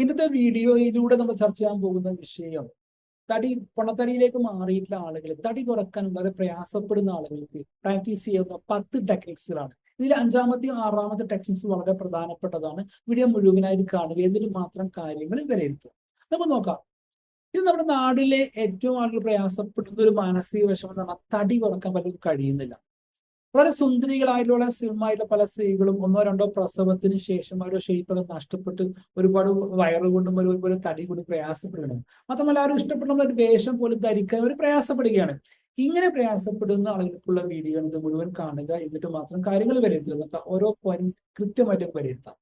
ഇന്നത്തെ വീഡിയോയിലൂടെ നമ്മൾ ചർച്ച ചെയ്യാൻ പോകുന്ന വിഷയം തടി പണത്തടിയിലേക്ക് മാറിയിട്ടുള്ള ആളുകൾ തടി കുറയ്ക്കാൻ വളരെ പ്രയാസപ്പെടുന്ന ആളുകൾക്ക് പ്രാക്ടീസ് ചെയ്യുന്ന പത്ത് ടെക്നിക്സുകളാണ് ഇതിൽ അഞ്ചാമത്തെയും ആറാമത്തെ ടെക്നിക്സ് വളരെ പ്രധാനപ്പെട്ടതാണ്. വീഡിയോ മുഴുവനായിട്ട് കാണുക എന്നിട്ട് മാത്രം കാര്യങ്ങൾ വിലയിരുത്തുക. നമുക്ക് നോക്കാം. ഇത് നമ്മുടെ നാടിലെ ഏറ്റവും ആളുകൾ പ്രയാസപ്പെടുന്ന ഒരു മാനസിക വിഷമം എന്ന് പറഞ്ഞാൽ തടി കുറയ്ക്കാൻ പലർക്കും കഴിയുന്നില്ല. വളരെ സുന്ദരികളായിട്ടുള്ള സ്ലിമായിട്ടുള്ള പല സ്ത്രീകളും ഒന്നോ രണ്ടോ പ്രസവത്തിന് ശേഷം അവരുടെ ഷേപ്പൊക്കെ നഷ്ടപ്പെട്ട് ഒരുപാട് വയറ് കൊണ്ടും ഒരുപാട് തടി കൊണ്ടും പ്രയാസപ്പെടുകയാണ് മാത്രമല്ല അവർ ഇഷ്ടപ്പെടുന്ന ഒരു വേഷം പോലും ധരിക്കാൻ അവർ പ്രയാസപ്പെടുകയാണ്. ഇങ്ങനെ പ്രയാസപ്പെടുന്ന ആളുകൾക്കുള്ള വീഡിയോ ഇത് മുഴുവൻ കാണുക എന്നിട്ട് മാത്രം കാര്യങ്ങൾ വിലയിരുത്തുക. ഓരോ പോയിന്റ് കൃത്യമായിട്ട് വിലയിരുത്താം.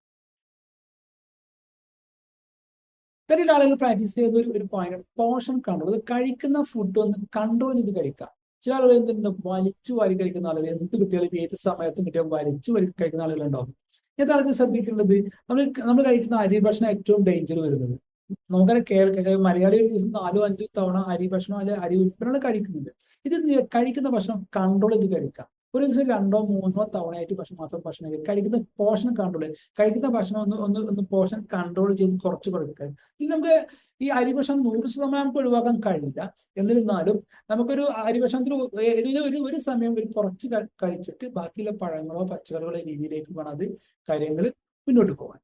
ഇത്തരം ആളുകൾ പ്രാക്ടീസ് ഒരു ഒരു പോയിന്റ് പോഷൻ കൺട്രോൾ അത് കഴിക്കുന്ന ഫുഡ് ഒന്ന് കൺട്രോൾ ചെയ്ത് കഴിക്കാം. ചില ആളുകൾ എന്തുണ്ട് വലിച്ചു വാരി കഴിക്കുന്ന ആളുകൾ. എന്ത് കിട്ടിയാലും ഏത് സമയത്തും കിട്ടിയാൽ വലിച്ചു വാരി കഴിക്കുന്ന ആളുകളുണ്ടാവും. ആളുകൾ ശ്രദ്ധിക്കേണ്ടത്? നമ്മൾ നമ്മൾ കഴിക്കുന്ന അരി ഭക്ഷണം ഏറ്റവും ഡേഞ്ചർ വരുന്നത്. നമുക്കറിയാം കേരള മലയാളി ഒരു ദിവസം നാലോ അഞ്ചോ തവണ അരി ഭക്ഷണം അല്ലെങ്കിൽ അരി ഉൽപ്പന്നങ്ങൾ കഴിക്കുന്നുണ്ട്. ഇത് കഴിക്കുന്ന ഭക്ഷണം കൺട്രോൾ ചെയ്ത് കഴിക്കാം. ഒരു ദിവസം രണ്ടോ മൂന്നോ തവണയായിട്ട് ഭക്ഷണം മാത്രം ഭക്ഷണം കഴിക്കുക കഴിക്കുന്ന പോർഷൻ കൺട്രോൾ കഴിക്കുന്ന ഭക്ഷണം ഒന്ന് ഒന്ന് ഒന്ന് പോർഷൻ കൺട്രോൾ ചെയ്ത് കുറച്ച് കൊടുക്കുക ഇത് നമുക്ക് ഈ അരി ഭക്ഷണം നൂറ് ശതമാനം നമുക്ക് ഒഴിവാക്കാൻ കഴിയില്ല. എന്നിരുന്നാലും നമുക്കൊരു അരി ഭക്ഷണത്തിൽ ഒരു ഒരു സമയം ഒരു കുറച്ച് കഴിച്ചിട്ട് ബാക്കിയുള്ള പഴങ്ങളോ പച്ചക്കറികളോ രീതിയിലേക്ക് വേണം അത് കാര്യങ്ങൾ മുന്നോട്ട് പോകാൻ.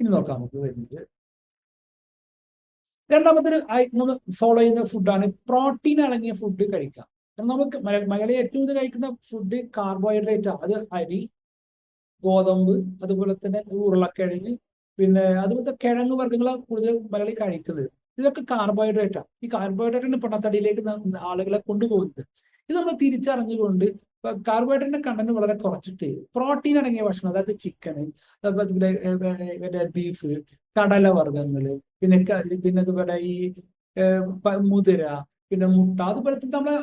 ഇനി നോക്കാം നമുക്ക് വരുന്നത്. രണ്ടാമത്തെ നമ്മൾ ഫോളോ ചെയ്യുന്ന ഫുഡാണ് പ്രോട്ടീൻ അടങ്ങിയ ഫുഡ് കഴിക്കാം. നമുക്ക് മലയാളി ഏറ്റവും കൂടുതൽ കഴിക്കുന്ന ഫുഡ് കാർബോഹൈഡ്രേറ്റ് അത് അരി ഗോതമ്പ് അതുപോലെ തന്നെ ഉരുളക്കിഴങ്ങ് പിന്നെ അതുപോലത്തെ കിഴങ്ങ് വർഗങ്ങളാണ് കൂടുതൽ മലയാളി കഴിക്കുന്നത്. ഇതൊക്കെ ആണ് ഈ കാർബോഹൈഡ്രേറ്റിന്റെ പണത്തടിയിലേക്ക് ആളുകളെ കൊണ്ടുപോകുന്നത്. ഇത് നമ്മൾ തിരിച്ചറിഞ്ഞുകൊണ്ട് കാർബോഹൈഡ്രേറ്റിന്റെ കണ്ടന്റ് വളരെ കുറച്ചിട്ട് പ്രോട്ടീൻ അടങ്ങിയ ഭക്ഷണം അതായത് ചിക്കൻ അതുപോലെ ബീഫ് കടല വർഗങ്ങൾ പിന്നെ പിന്നെ അതുപോലെ ഈ മുതിര പിന്നെ മുട്ട. അതുപോലത്തെ നമ്മളെ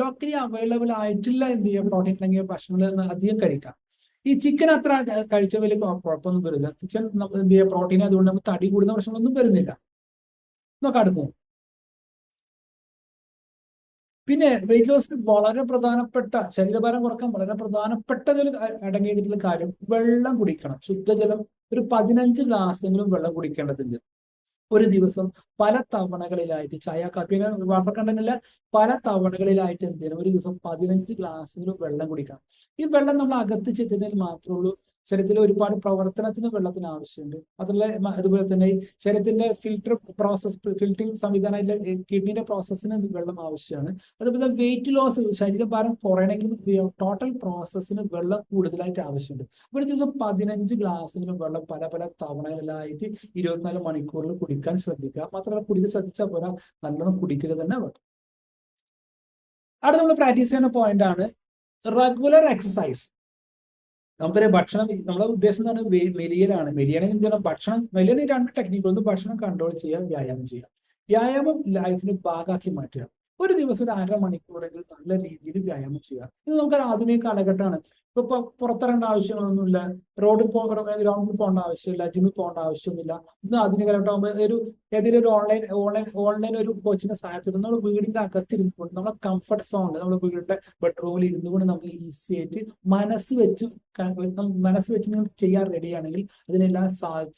ലോക്കലി അവൈലബിൾ ആയിട്ടില്ല എന്ത് ചെയ്യാം പ്രോട്ടീൻ അല്ലെങ്കിൽ ഭക്ഷണങ്ങൾ അധികം കഴിക്കാം. ഈ ചിക്കൻ അത്ര കഴിച്ച വലിയ കുഴപ്പമൊന്നും വരില്ല. ചിക്കൻ എന്ത് ചെയ്യുക പ്രോട്ടീൻ അതുകൊണ്ട് നമുക്ക് തടി കൂടുന്ന പ്രശ്നങ്ങളൊന്നും വരുന്നില്ല. നോക്കാം അടുത്ത് പിന്നെ വെയിറ്റ് ലോസിന് വളരെ പ്രധാനപ്പെട്ട ശരീരഭാരം കുറയ്ക്കാൻ വളരെ പ്രധാനപ്പെട്ടതിൽ അടങ്ങിയിട്ടുള്ള കാര്യം വെള്ളം കുടിക്കണം. ശുദ്ധജലം ഒരു പതിനഞ്ച് ഗ്ലാസ്സെങ്കിലും വെള്ളം കുടിക്കേണ്ടതുണ്ട്. ഒരു ദിവസം പല തവണകളിലായിട്ട് ചായ കാപ്പി വാട്ടർ കണ്ടന്റില്ല പല തവണകളിലായിട്ട് എന്ത് ചെയ്യണം ഒരു ദിവസം പതിനഞ്ച് ഗ്ലാസ്സെങ്കിലും വെള്ളം കുടിക്കണം. ഈ വെള്ളം നമ്മൾ അകത്ത് ചെത്തുന്നതിൽ മാത്രമേ ഉള്ളൂ. ശരീരത്തിലെ ഒരുപാട് പ്രവർത്തനത്തിന് വെള്ളത്തിന് ആവശ്യമുണ്ട്. അതുപോലെ അതുപോലെ തന്നെ ശരീരത്തിന്റെ ഫിൽട്ടർ പ്രോസസ് ഫിൽറ്ററിംഗ് സംവിധാനമായിട്ടുള്ള കിഡ്നിയുടെ പ്രോസസ്സിന് വെള്ളം ആവശ്യമാണ്. അതുപോലെ വെയിറ്റ് ലോസ് ശരീരഭാരം കുറയണമെങ്കിൽ ടോട്ടൽ പ്രോസസ്സിന് വെള്ളം കൂടുതലായിട്ട് ആവശ്യമുണ്ട്. ഒരു ദിവസം പതിനഞ്ച് ഗ്ലാസ്സെങ്കിലും വെള്ളം പല പല തവണകളിലായിട്ട് ഇരുപത്തിനാല് മണിക്കൂറിൽ കുടിക്കാൻ ശ്രദ്ധിക്കുക. മാത്രമല്ല കുടിക്ക് ശ്രദ്ധിച്ചാൽ പോരാ. നല്ലോണം കുടിക്കുക തന്നെ വേണം. അവിടെ നമ്മൾ പ്രാക്ടീസ് ചെയ്യുന്ന പോയിന്റ് ആണ് റെഗുലർ എക്സസൈസ് നമുക്കൊരു ഭക്ഷണം നമ്മളെ ഉദ്ദേശം എന്ന് പറഞ്ഞാൽ മെലിയലാണ്. മെലിയണെങ്കിൽ ചെയ്യണം? ഭക്ഷണം മെലിയന് രണ്ട് ടെക്നിക്കുകൾ ഒന്ന് ഭക്ഷണം കൺട്രോൾ ചെയ്യാം വ്യായാമം ചെയ്യാം. വ്യായാമം ലൈഫിന് ഭാഗമാക്കി മാറ്റുക. ഒരു ദിവസം ഒരു അര മണിക്കൂറെങ്കിലും നല്ല രീതിയിൽ വ്യായാമം ചെയ്യുക. ഇത് നമുക്ക് ആധുനിക കാലഘട്ടമാണ്. ഇപ്പൊ പുറത്തിറങ്ങേണ്ട ആവശ്യങ്ങളൊന്നുമില്ല റോഡിൽ പോ ഗ്രൗണ്ടിൽ പോകേണ്ട ആവശ്യമില്ല. ജിമ്മിൽ പോകേണ്ട ആവശ്യമൊന്നുമില്ല. ഇന്ന് ആധുനിക കാലഘട്ടമാകുമ്പോൾ ഒരു ഏതെങ്കിലും ഒരു ഓൺലൈൻ ഓൺലൈൻ ഓൺലൈൻ ഒരു കോച്ചിന്റെ സഹായത്തിൽ നമ്മൾ വീടിന്റെ അകത്തിരുന്നുകൊണ്ട് നമ്മളെ കംഫർട്ട് സോണിൽ നമ്മൾ വീടിന്റെ ബെഡ്റൂമിൽ ഇരുന്നു കൊണ്ട് നമുക്ക് ഈസി ആയിട്ട് മനസ്സ് വെച്ച് മനസ്സ് വെച്ച് നിങ്ങൾ ചെയ്യാൻ റെഡിയാണെങ്കിൽ അതിനെല്ലാ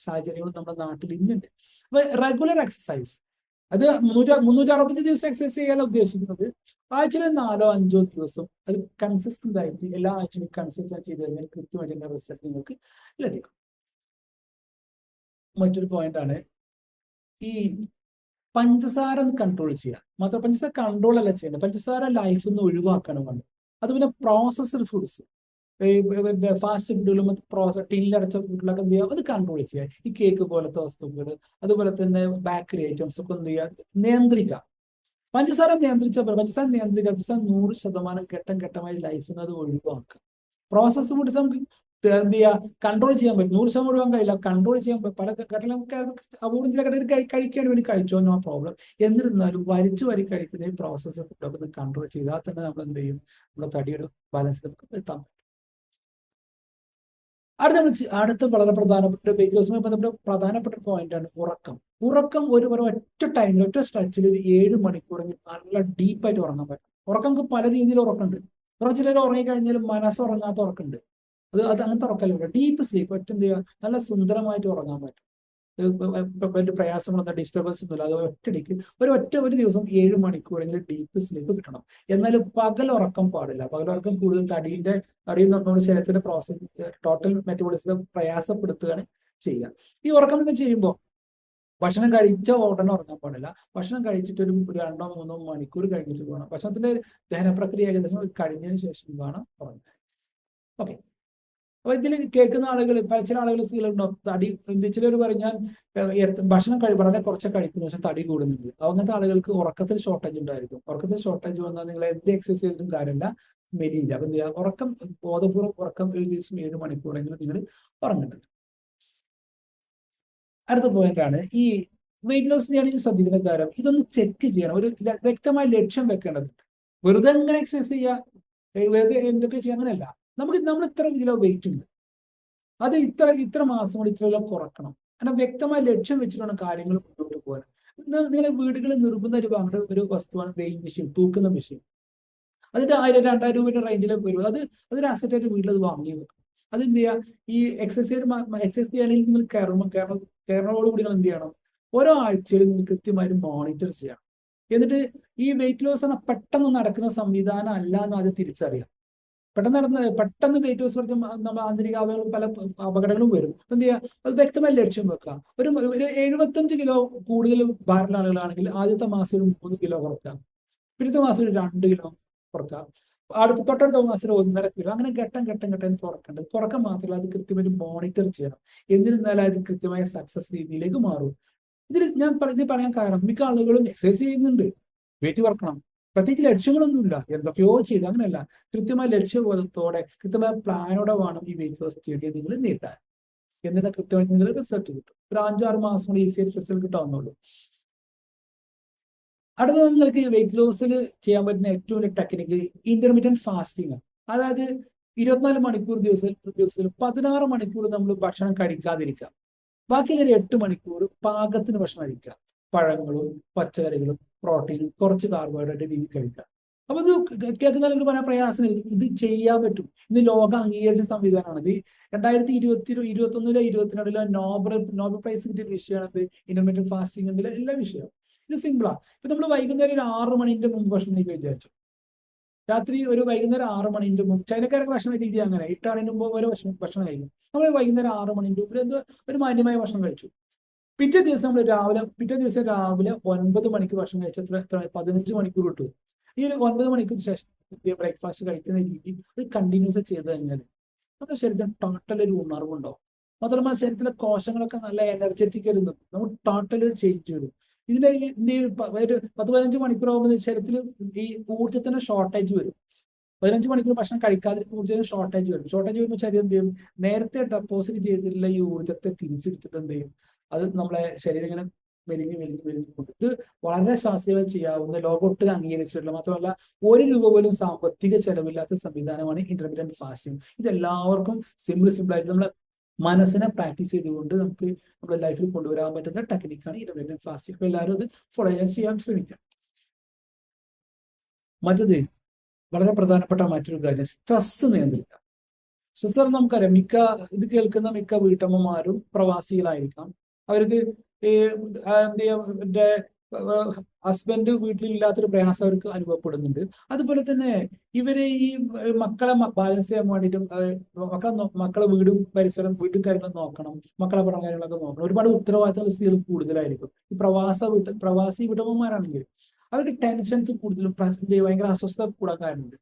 സാഹചര്യങ്ങളും നമ്മുടെ നാട്ടിൽ ഇന്നുണ്ട്. അപ്പൊ റെഗുലർ എക്സസൈസ് അത് മുന്നൂറ്റി മുന്നൂറ്റി അറുപത്തഞ്ച് ദിവസം എക്സസൈസ് ചെയ്യാൻ ഉദ്ദേശിക്കുന്നത്. ആഴ്ചയിൽ നാലോ അഞ്ചോ ദിവസം അത് കൺസിസ്റ്റന്റ് ആയിട്ട് എല്ലാ ആഴ്ചയിലും കൺസിസ്റ്റന്റ് ചെയ്ത് കഴിഞ്ഞാൽ കൃത്യമായിട്ട് റിസൾട്ട് നിങ്ങൾക്ക് ലഭിക്കും. മറ്റൊരു പോയിന്റ് ആണ് ഈ പഞ്ചസാര ഒന്ന് കൺട്രോൾ ചെയ്യുക മാത്രം പഞ്ചസാര കൺട്രോൾ അല്ല ചെയ്യേണ്ടത്. പഞ്ചസാര ലൈഫിൽ നിന്ന് ഒഴിവാക്കണം വേണ്ടത് അതുപോലെ പ്രോസസ്ഡ് ഫുഡ്സ് ഫാസ്റ്റ് ഫുഡുകളും പ്രോസസ് ടീനിലടച്ച ഫുഡിലൊക്കെ എന്ത് ചെയ്യുക അത് കൺട്രോൾ ചെയ്യുക. ഈ കേക്ക് പോലത്തെ വസ്തുക്കൾ അതുപോലെ തന്നെ ബേക്കറി ഐറ്റംസ് ഒക്കെ എന്ത് ചെയ്യുക നിയന്ത്രിക്കുക. പഞ്ചസാര നിയന്ത്രിച്ച പഞ്ചസാര നിയന്ത്രിക്കുക പഞ്ചസാര നൂറ് ശതമാനം ഘട്ടം ഘട്ടമായി ലൈഫിൽ നിന്ന് അത് ഒഴിവാക്കുക. പ്രോസസ് ഫുഡ്സ് നമുക്ക് എന്ത് ചെയ്യുക കൺട്രോൾ ചെയ്യാൻ പറ്റും. നൂറ് ശതമാനം ഒഴിവാൻ കഴിയില്ല. കൺട്രോൾ ചെയ്യാൻ പറ്റും പല ഘട്ടം നമുക്ക് അപൂർവം ചില ഘട്ടത്തിൽ കഴിക്കാൻ വേണ്ടി കഴിച്ചോ? നോ പ്രോബ്ലം എന്നിരുന്നാലും വരിച്ചു വരി കഴിക്കുന്ന ഈ പ്രോസസ് ഫുഡൊക്കെ കൺട്രോൾ ചെയ്താൽ തന്നെ നമ്മൾ എന്ത് ചെയ്യും? നമ്മുടെ തടിയുടെ ബാലൻസ് നമുക്ക് എത്താൻ അടുത്ത നമ്മൾ അടുത്ത വളരെ പ്രധാനപ്പെട്ട വെയിറ്റ് ബന്ധപ്പെട്ട പ്രധാനപ്പെട്ട പോയിന്റ് ആണ് ഉറക്കം. ഉറക്കം ഒരു ഒരു ഒറ്റ ടൈമിൽ ഒറ്റ സ്ട്രെച്ചിൽ ഒരു ഏഴ് മണിക്കൂറെങ്കിൽ നല്ല ഡീപ്പായിട്ട് ഉറങ്ങാൻ പറ്റും. ഉറക്കം നമുക്ക് പല രീതിയിൽ ഉറക്കമുണ്ട്. കുറച്ച് ചിലർ ഉറങ്ങിക്കഴിഞ്ഞാൽ മനസ്സുറങ്ങാത്ത ഉറക്കമുണ്ട്. അത് അത് അങ്ങനത്തെ ഉറക്കല്ല ഡീപ്പ് സ്ലീപ്പ് ഒറ്റ എന്ത് ചെയ്യുക? നല്ല സുന്ദരമായിട്ട് ഉറങ്ങാൻ പറ്റും. വലിയ പ്രയാസങ്ങളൊന്നും ഡിസ്റ്റർബൻസ് ഒന്നുമില്ല. അത് ഒറ്റടിക്ക് ഒരു ഒറ്റ ഒരു ദിവസം ഏഴ് മണിക്കൂറെങ്കിലും ഡീപ്പ് സ്ലീപ്പ് കിട്ടണം. എന്നാലും പകൽ ഉറക്കം പാടില്ല. പകൽ ഉറക്കം കൂടുതൽ തടീന്റെ തടിയിൽ നമ്മുടെ ശരീരത്തിന്റെ പ്രോസസ് ടോട്ടൽ മെറ്റബോളിസം പ്രയാസപ്പെടുത്തുകയാണ് ചെയ്യുക. ഈ ഉറക്കം തന്നെ ചെയ്യുമ്പോൾ ഭക്ഷണം കഴിച്ച ഉടനെ ഉറങ്ങാൻ പാടില്ല. ഭക്ഷണം കഴിച്ചിട്ട് ഒരു രണ്ടോ മൂന്നോ മണിക്കൂർ കഴിഞ്ഞിട്ട് പോകണം ഭക്ഷണത്തിന്റെ ദഹനപ്രക്രിയ ഏകദേശം കഴിഞ്ഞതിന് ശേഷം വേണം ഉറങ്ങാൻ. ഓക്കെ അപ്പൊ ഇതിൽ കേൾക്കുന്ന ആളുകൾ പല ചില ആളുകൾ സ്ഥലമുണ്ടോ തടി ചിലർ പറയും ഞാൻ ഭക്ഷണം കഴി വളരെ കുറച്ച് കഴിക്കുന്നു പക്ഷെ തടി കൂടുന്നുണ്ട്. അങ്ങനത്തെ ആളുകൾക്ക് ഉറക്കത്തിൽ ഷോർട്ടേജ് ഉണ്ടായിരിക്കും. ഉറക്കത്തിൽ ഷോർട്ടേജ് വന്നാൽ നിങ്ങൾ എന്ത് എക്സസൈസ് ചെയ്തിട്ടും കാര്യമില്ല മെലിയില്ല. അപ്പൊ എന്ത് ഉറക്കം ബോധപൂർവം ഉറക്കം ഒരു ദിവസം ഏഴ് മണിക്കൂറെങ്കിലും നിങ്ങൾ ഉറങ്ങേണ്ടത് അടുത്ത പോയിന്റ് ആണ് ഈ വെയിറ്റ് ലോസ് ആണെങ്കിൽ ശ്രദ്ധിക്കുന്ന കാര്യം. ഇതൊന്ന് ചെക്ക് ചെയ്യണം. ഒരു വ്യക്തമായ ലക്ഷ്യം വെക്കേണ്ടതുണ്ട്. വെറുതെ എങ്ങനെ എക്സസൈസ് ചെയ്യുക? വെറുതെ എന്തൊക്കെ ചെയ്യുക? അങ്ങനെയല്ല. നമുക്ക് നമ്മൾ ഇത്ര കിലോ വെയിറ്റ് ഉണ്ട്. അത് ഇത്ര ഇത്ര മാസം കൊണ്ട് ഇത്ര കിലോ കുറക്കണം. കാരണം വ്യക്തമായ ലക്ഷ്യം വെച്ചിട്ടാണ് കാര്യങ്ങൾ മുന്നോട്ട് പോകാൻ നിങ്ങളെ വീടുകളിൽ നിർബന്ധ ഒരു വാങ്ങേണ്ട ഒരു വസ്തുവാണ് വെയിങ് മെഷീൻ തൂക്കുന്ന മെഷീൻ അതിന്റെ ആയിരം രണ്ടായിരം രൂപയുടെ റേഞ്ചിലേക്ക് വരും അത് അതൊരു അസറ്റായിട്ട് വീട്ടിൽ അത് വാങ്ങി വെക്കും. അത് എന്ത് ചെയ്യുക ഈ എക്സസൈസ് എക്സസൈസ് ചെയ്യുകയാണെങ്കിൽ നിങ്ങൾ കയറണം കയറണം കയറണോടുകൂടി നിങ്ങൾ എന്ത് ചെയ്യണം? ഓരോ ആഴ്ചയിൽ നിങ്ങൾ കൃത്യമായിട്ട് മോണിറ്റർ ചെയ്യണം. എന്നിട്ട് ഈ വെയിറ്റ് ലോസ് പെട്ടെന്ന് നടക്കുന്ന സംവിധാനം അല്ല എന്ന് ആദ്യം തിരിച്ചറിയാം പെട്ടെന്ന് നടന്ന പെട്ടെന്ന് വെയിറ്റ് ലോസ് കുറച്ച് നമ്മൾ ആന്തരിക അവയവങ്ങളും പല അപകടങ്ങളും വരും. അപ്പൊ എന്ത് ചെയ്യുക അത് വ്യക്തമായി ലക്ഷ്യം വെക്കുക ഒരു ഒരു എഴുപത്തഞ്ച് കിലോ കൂടുതൽ ഭാരമുള്ള ആളുകളാണെങ്കിൽ ആദ്യത്തെ മാസം ഒരു മൂന്ന് കിലോ കുറക്കാം പിന്നത്തെ മാസം ഒരു രണ്ട് കിലോ കുറക്കാം അടുത്ത തൊട്ടടുത്ത മാസം ഒന്നര കിലോ. അങ്ങനെ ഘട്ടം ഘട്ടം ഘട്ടം കുറക്കേണ്ടത് കുറക്കം മാത്രമല്ല അത് കൃത്യമായിട്ട് മോണിറ്റർ ചെയ്യണം. എന്നിരുന്നാലും അത് കൃത്യമായ സക്സസ് രീതിയിലേക്ക് മാറും. ഇതിൽ ഞാൻ ഇത് പറയാൻ കാരണം മിക്ക ആളുകളും എക്സസൈസ് ചെയ്യുന്നുണ്ട്. വെയിറ്റ് കുറക്കണം. പ്രത്യേകിച്ച് ലക്ഷ്യങ്ങളൊന്നുമില്ല. എന്തൊക്കെയോ ചെയ്ത്. അങ്ങനെയല്ല. കൃത്യമായ ലക്ഷ്യബോധത്തോടെ കൃത്യമായ പ്ലാനോടെ വേണം ഈ വെയിറ്റ് ലോസ് ചെയ്ത് നിങ്ങൾ നീട്ടാൻ. എന്നിട്ട് കൃത്യമായിട്ട് നിങ്ങൾ റിസൾട്ട് കിട്ടും. ഒരു അഞ്ചാറ് മാസം കൊണ്ട് ഈസി ആയിട്ട് റിസൾട്ട് കിട്ടാവുന്നുള്ളൂ അടുത്തത് നിങ്ങൾക്ക് വെയിറ്റ് ലോസിൽ ചെയ്യാൻ പറ്റുന്ന ഏറ്റവും വലിയ ടെക്നിക്ക് ഇന്റർമീഡിയറ്റ് ഫാസ്റ്റിംഗ് ആണ്. അതായത് ഇരുപത്തിനാല് മണിക്കൂർ ദിവസം ദിവസത്തിൽ പതിനാറ് മണിക്കൂർ നമ്മൾ ഭക്ഷണം കഴിക്കാതിരിക്കുക. ബാക്കി ഒരു എട്ട് മണിക്കൂർ പാകത്തിന് ഭക്ഷണം കഴിക്കുക. പഴങ്ങളും പച്ചക്കറികളും പ്രോട്ടീനും കുറച്ച് കാർബോഹൈഡ്രേറ്റ് രീതി കഴിക്കാം അപ്പൊ ഇത് കേൾക്കുന്ന ആളുകൾ പറയാൻ പ്രയാസം ഇത് ചെയ്യാൻ പറ്റും. ഇന്ന് ലോകം അംഗീകരിച്ച സംവിധാനമാണ്. ഇത് രണ്ടായിരത്തി ഇരുപത്തി ഇരുപത്തി ഒന്നിലെ ഇരുപത്തിരണ്ടിലെ നോബൽ നോബൽ പ്രൈസ് കിട്ടിയ വിഷയമാണ് ഇത് ഇന്റർമീഡിയറ്റ് ഫാസ്റ്റിംഗ് എന്നുള്ള എല്ലാ വിഷയവും. ഇത് സിമ്പിളാണ് ഇപ്പൊ നമ്മൾ വൈകുന്നേരം ഒരു ആറ് മണിന്റെ മുമ്പ് ഭക്ഷണം എനിക്ക് വിചാരിച്ചു. രാത്രി ഒരു വൈകുന്നേരം ആറ് മണിന്റെ മുമ്പ് ചൈനക്കാരൊക്കെ ഭക്ഷണ രീതി അങ്ങനെ. എട്ടാണിന് മുമ്പ് ഒരു ഭക്ഷണം ഭക്ഷണം കഴിക്കും. നമ്മൾ വൈകുന്നേരം ആറ് മണിന്റെ മുമ്പ് എന്തോ ഒരു മാന്യമായ ഭക്ഷണം കഴിച്ചു. പിറ്റേ ദിവസം നമ്മൾ രാവിലെ പിറ്റേ ദിവസം രാവിലെ ഒൻപത് മണിക്ക് ഭക്ഷണം കഴിച്ച എത്ര എത്ര പതിനഞ്ച് മണിക്കൂർ കിട്ടും ഈ ഒരു ഒൻപത് മണിക്കൂർ ശേഷം ബ്രേക്ക്ഫാസ്റ്റ് കഴിക്കുന്ന രീതി അത് കണ്ടിന്യൂസ് ചെയ്ത് കഴിഞ്ഞാൽ നമ്മുടെ ശരീരത്തിന് ടോട്ടൽ ഒരു ഉണർവുണ്ടാവും. മാത്രമല്ല ശരീരത്തിലെ കോശങ്ങളൊക്കെ നല്ല എനർജറ്റിക് ആയിരുന്നു നമുക്ക് ടോട്ടൽ ഒരു ചേഞ്ച് വരും. ഇതിന്റെ എന്ത് ഒരു പത്ത് പതിനഞ്ച് മണിക്കൂർ ആകുമ്പോൾ ശരീരത്തിൽ ഈ ഊർജത്തിന് ഷോർട്ടേജ് വരും. പതിനഞ്ച് മണിക്കൂർ ഭക്ഷണം കഴിക്കാതിരിക്കുമ്പോൾ ഊർജത്തിന് ഷോർട്ടേജ് വരും. ഷോർട്ടേജ് വരുമ്പോൾ ശരീരം എന്ത് ചെയ്യും? നേരത്തെ ഡെപ്പോസിറ്റ് ചെയ്തിട്ടുള്ള ഈ ഊർജത്തെ തിരിച്ചെടുത്തിട്ട് എന്ത് ചെയ്യും? അത് നമ്മളെ ശരീരം ഇങ്ങനെ മെലിഞ്ഞ് മെലിഞ്ഞ് മെലിഞ്ഞ് കൊണ്ട് ഇത് വളരെ ശാസ്ത്രീയമായി ചെയ്യാവുന്ന ലോകമൊട്ടും അംഗീകരിച്ചിട്ടുള്ള മാത്രമല്ല ഒരു രൂപ പോലും സാമ്പത്തിക ചെലവില്ലാത്ത സംവിധാനമാണ് ഇന്റർമീഡിയറ്റ് ഫാസ്റ്റിംഗ് ഇത് എല്ലാവർക്കും സിമ്പിൾ സിമ്പിൾ ആയിട്ട് നമ്മളെ മനസ്സിനെ പ്രാക്ടീസ് ചെയ്തുകൊണ്ട് നമുക്ക് നമ്മുടെ ലൈഫിൽ കൊണ്ടുവരാൻ പറ്റുന്ന ടെക്നിക്കാണ് ഇന്റർമീഡിയറ്റ് ഫാസ്റ്റിംഗ് അപ്പൊ എല്ലാവരും അത് ഫോളോ ചെയ്യാൻ ചെയ്യാൻ ശ്രമിക്കാം. മറ്റത് വളരെ പ്രധാനപ്പെട്ട മറ്റൊരു കാര്യം സ്ട്രെസ് നിയന്ത്രിക്കുക. സ്ട്രെസ് നമുക്കറിയാം മിക്ക ഇത് കേൾക്കുന്ന മിക്ക വീട്ടമ്മമാരും പ്രവാസികളായിരിക്കാം. അവർക്ക് എന്ത് ചെയ്യാ മറ്റേ ഹസ്ബൻഡ് വീട്ടിലില്ലാത്തൊരു പ്രയാസം അവർക്ക് അനുഭവപ്പെടുന്നുണ്ട്. അതുപോലെ തന്നെ ഇവരെ ഈ മക്കളെ ബാലൻസ് ചെയ്യാൻ വേണ്ടിയിട്ടും മക്കളെ മക്കളെ വീടും പരിസരം വീട്ടും കാര്യങ്ങളും നോക്കണം മക്കളെ പഠന കാര്യങ്ങളൊക്കെ നോക്കണം. ഒരുപാട് ഉത്തരവാദിത്തങ്ങൾ സ്ത്രീകൾ കൂടുതലായിരിക്കും. ഈ പ്രവാസ വീട്ട് പ്രവാസി വീട്ടമ്മമാരാണെങ്കിൽ അവർക്ക് ടെൻഷൻസ് കൂടുതലും ഭയങ്കര അസ്വസ്ഥത കൂടാൻ കാരണമുണ്ട്.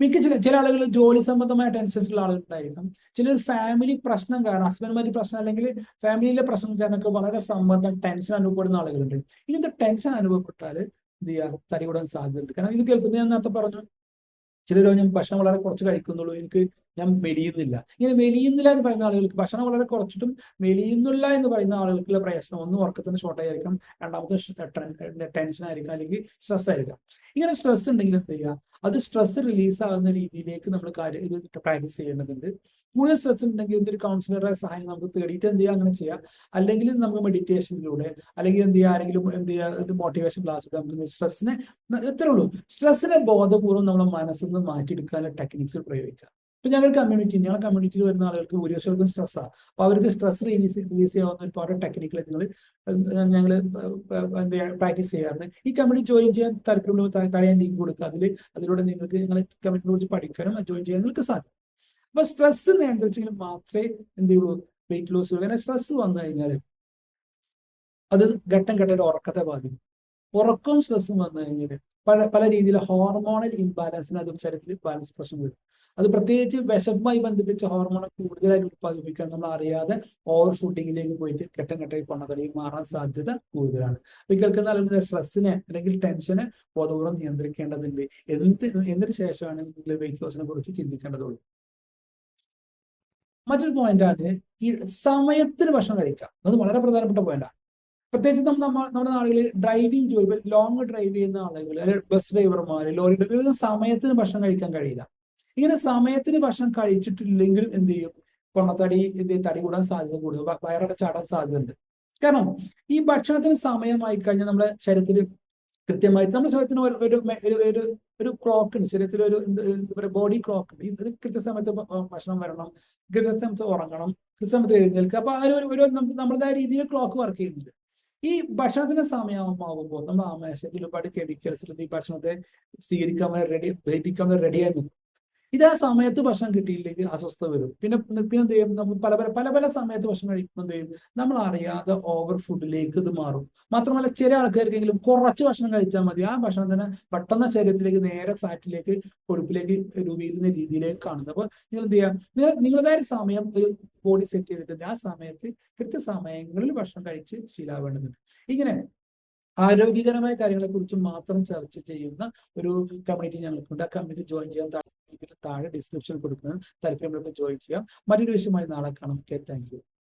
മിക്ക ചില ചില ആളുകൾ ജോലി സംബന്ധമായ ടെൻഷൻസ് ഉള്ള ആളുകളുണ്ടായിരിക്കും ചിലർ ഫാമിലി പ്രശ്നം കാരണം ഹസ്ബൻഡുമായിട്ട് പ്രശ്നം അല്ലെങ്കിൽ ഫാമിലിയിലെ പ്രശ്നം കാരണമൊക്കെ വളരെ സമ്മർദ്ദം ടെൻഷൻ അനുഭവപ്പെടുന്ന ആളുകളുണ്ട്. ഇങ്ങനത്തെ ടെൻഷൻ അനുഭവപ്പെട്ടാൽ എന്ത് ചെയ്യുക തടി കൂടാൻ സാധ്യതയുണ്ട്. കാരണം ഇത് കേൾക്കുന്നത് ഞാൻ നേരത്തെ പറഞ്ഞു ചിലരോ ഞാൻ ഭക്ഷണം വളരെ കുറച്ച് കഴിക്കുന്നുള്ളൂ. എനിക്ക് ഞാൻ മെലിയുന്നില്ല. ഇങ്ങനെ മെലിയുന്നില്ല എന്ന് പറയുന്ന ആളുകൾക്ക് ഭക്ഷണം വളരെ കുറച്ചിട്ടും മെലിയുന്നില്ല എന്ന് പറയുന്ന ആളുകൾക്കുള്ള പ്രശ്നം ഒന്ന് ഉറക്കത്തിന് ഷോർട്ടേജ് ആയിരിക്കാം. രണ്ടാമത്തെ ടെൻഷൻ ആയിരിക്കാം അല്ലെങ്കിൽ സ്ട്രെസ് ആയിരിക്കാം. ഇങ്ങനെ സ്ട്രെസ് ഉണ്ടെങ്കിൽ എന്ത് ചെയ്യുക? അത് സ്ട്രെസ് റിലീസ് ആകുന്ന രീതിയിലേക്ക് നമ്മൾ കാര്യം പ്രാക്ടീസ് ചെയ്യേണ്ടതുണ്ട്. കൂടുതൽ സ്ട്രെസ് ഉണ്ടെങ്കിൽ എന്തൊരു കൗൺസിലറുടെ സഹായം നമുക്ക് തേടിയിട്ട് എന്ത് ചെയ്യുക? അങ്ങനെ ചെയ്യാം. അല്ലെങ്കിൽ നമുക്ക് മെഡിറ്റേഷനിലൂടെ അല്ലെങ്കിൽ എന്ത് ചെയ്യുക? ആരെങ്കിലും എന്ത് ചെയ്യുക? ഇത് മോട്ടിവേഷൻ ക്ലാസ് നമുക്ക് സ്ട്രെസ്സിനെ എത്ര ഉള്ളൂ. സ്ട്രെസ്സിനെ ബോധപൂർവം നമ്മുടെ മനസ്സിൽ നിന്ന് മാറ്റിയെടുക്കാനുള്ള ടെക്നിക്സ് പ്രയോഗിക്കുക. ഇപ്പൊ ഞങ്ങൾ കമ്മ്യൂണിറ്റി ഞങ്ങളുടെ കമ്മ്യൂണിറ്റിയിൽ വരുന്ന ആളുകൾക്ക് ഭൂരിപക്ഷർക്കും സ്ട്രെസ്സാണ് അപ്പൊ അവർക്ക് സ്ട്രെസ് റിലീസ് റിലീസ് ചെയ്യാവുന്ന ഒരുപാട് ടെക്നിക്കൽ നിങ്ങൾ ഞങ്ങൾ പ്രാക്ടീസ് ചെയ്യാറുണ്ട്. ഈ കമ്മ്യൂണിറ്റി ജോയിൻ ചെയ്യാൻ താല്പര്യമുള്ള തടയാൻ ലിങ്ക് കൊടുക്കുക. അതിൽ അതിലൂടെ നിങ്ങൾക്ക് ഞങ്ങൾ കമ്മ്യൂണിറ്റിയെ കുറിച്ച് പഠിക്കാനും ജോയിൻ ചെയ്യാൻ നിങ്ങൾക്ക് സാധിക്കും. അപ്പൊ സ്ട്രെസ് നിയന്ത്രിച്ചെങ്കിൽ മാത്രമേ എന്ത് ചെയ്യുള്ളൂ? വെയിറ്റ് ലോസ് കാരണം സ്ട്രെസ് വന്നു കഴിഞ്ഞാൽ അത് ഘട്ടം ഘട്ടം ഉറക്കത്തെ ബാധിക്കും. ഉറക്കവും സ്ട്രെസ്സും വന്നു കഴിഞ്ഞാൽ പല പല രീതിയിലെ ഹോർമോണൽ ഇംബാലൻസിന് അതും ശരീരത്തിൽ ബാലൻസ് പ്രശ്നം വരും. അത് പ്രത്യേകിച്ച് വിശപ്പുമായി ബന്ധിപ്പിച്ച ഹോർമോൺ കൂടുതലായിട്ട് ഉത്പാദിപ്പിക്കാൻ നമ്മൾ അറിയാതെ ഓവർ ഫുഡിങ്ങിലേക്ക് പോയിട്ട് ഘട്ടം ഘട്ടമായി പൊണ്ണത്തടി മാറാൻ സാധ്യത കൂടുതലാണ്. അപ്പൊ കേൾക്കുന്ന സ്ട്രെസ്സിനെ അല്ലെങ്കിൽ ടെൻഷനെ ബോധപൂർവം നിയന്ത്രിക്കേണ്ടതുണ്ട്. എന്ത് എന്തിനു ശേഷമാണ് നിങ്ങൾ വെയിറ്റ് ലോസിനെ കുറിച്ച് ചിന്തിക്കേണ്ടതുള്ളൂ? മറ്റൊരു പോയിന്റാണ് ഈ സമയത്തിന് ഭക്ഷണം കഴിക്കാം അത് വളരെ പ്രധാനപ്പെട്ട പോയിന്റാണ് പ്രത്യേകിച്ച് നമ്മൾ നമ്മുടെ നാടുകളിൽ ഡ്രൈവിംഗ് ജോലി ലോങ് ഡ്രൈവ് ചെയ്യുന്ന ആളുകൾ അല്ലെങ്കിൽ ബസ് ഡ്രൈവർമാർ ലോറി ഡ്രൈവർ സമയത്തിന് ഭക്ഷണം കഴിക്കാൻ കഴിയില്ല. ഇങ്ങനെ സമയത്തിന് ഭക്ഷണം കഴിച്ചിട്ടില്ലെങ്കിലും എന്ത് ചെയ്യും? പൊണ്ണത്തടി എന്ത് തടി കൂടാൻ സാധ്യത കൂടുതൽ വയറൊക്കെ ചാടാൻ സാധ്യതയുണ്ട്. കാരണം ഈ ഭക്ഷണത്തിന് സമയമായി കഴിഞ്ഞാൽ നമ്മുടെ ശരീരത്തിൽ കൃത്യമായിട്ട് നമ്മുടെ ശരീരത്തിന് ഒരു ഒരു ഒരു ക്ലോക്ക് ഉണ്ട്. ശരീരത്തിൽ ഒരു എന്ത് പറയുക ബോഡി ക്ലോക്ക് ഉണ്ട്. ഇത് കൃത്യസമയത്ത് ഭക്ഷണം വരണം കൃത്യസമയത്ത് ഉറങ്ങണം കൃത്യസമയത്ത് എഴുന്നേൽക്കുക. അപ്പൊ ആ ഒരു ഒരു നമ്മുടേതായ രീതിയിൽ ക്ലോക്ക് വർക്ക് ചെയ്യുന്നുണ്ട്. ഈ ഭക്ഷണത്തിന്റെ സമയമാകുമ്പോൾ നമ്മൾ ആമേശത്തിൽ ഒരുപാട് കെമിക്കൽസ് ഈ ഭക്ഷണത്തെ സ്വീകരിക്കാൻ റെഡി ദഹിപ്പിക്കാൻ റെഡിയായി നിൽക്കും ഇത് ആ സമയത്ത് ഭക്ഷണം കിട്ടിയില്ലെങ്കിൽ അസ്വസ്ഥ വരും. പിന്നെ പിന്നെ എന്ത് ചെയ്യും? നമ്മൾ പല പല പല പല സമയത്ത് ഭക്ഷണം കഴിക്കുമ്പോൾ എന്ത് ചെയ്യും? നമ്മൾ അറിയാതെ ഓവർ ഫുഡിലേക്ക് ഇത് മാറും. മാത്രമല്ല ചില ആൾക്കാർക്കെങ്കിലും കുറച്ച് ഭക്ഷണം കഴിച്ചാൽ മതി. ആ ഭക്ഷണം തന്നെ പെട്ടെന്ന് ശരീരത്തിലേക്ക് നേരെ ഫാറ്റിലേക്ക് കൊഴുപ്പിലേക്ക് രൂപീകരിക്കുന്ന രീതിയിലേക്ക് കാണുന്നത്. അപ്പോൾ നിങ്ങൾ എന്ത് ചെയ്യാം? നിങ്ങൾ നിങ്ങളുടേതായ സമയം ഒരു ബോഡി സെറ്റ് ചെയ്തിട്ട് ആ സമയത്ത് കൃത്യസമയങ്ങളിൽ ഭക്ഷണം കഴിച്ച് ശീലാവേണ്ടതുണ്ട്. ഇങ്ങനെ ആരോഗ്യകരമായ കാര്യങ്ങളെക്കുറിച്ച് മാത്രം ചർച്ച ചെയ്യുന്ന ഒരു കമ്മിറ്റി ഞങ്ങൾക്കുണ്ട്. ആ കമ്മിറ്റി ജോയിൻ ചെയ്യാൻ താഴെ ഡിസ്ക്രിപ്ഷൻ കൊടുക്കുന്നതിന് താല്പര്യമുള്ളവർക്ക് ജോയിൻ ചെയ്യാം. മറ്റൊരു വിഷയമായി നാളെ കാണാം. Okay thank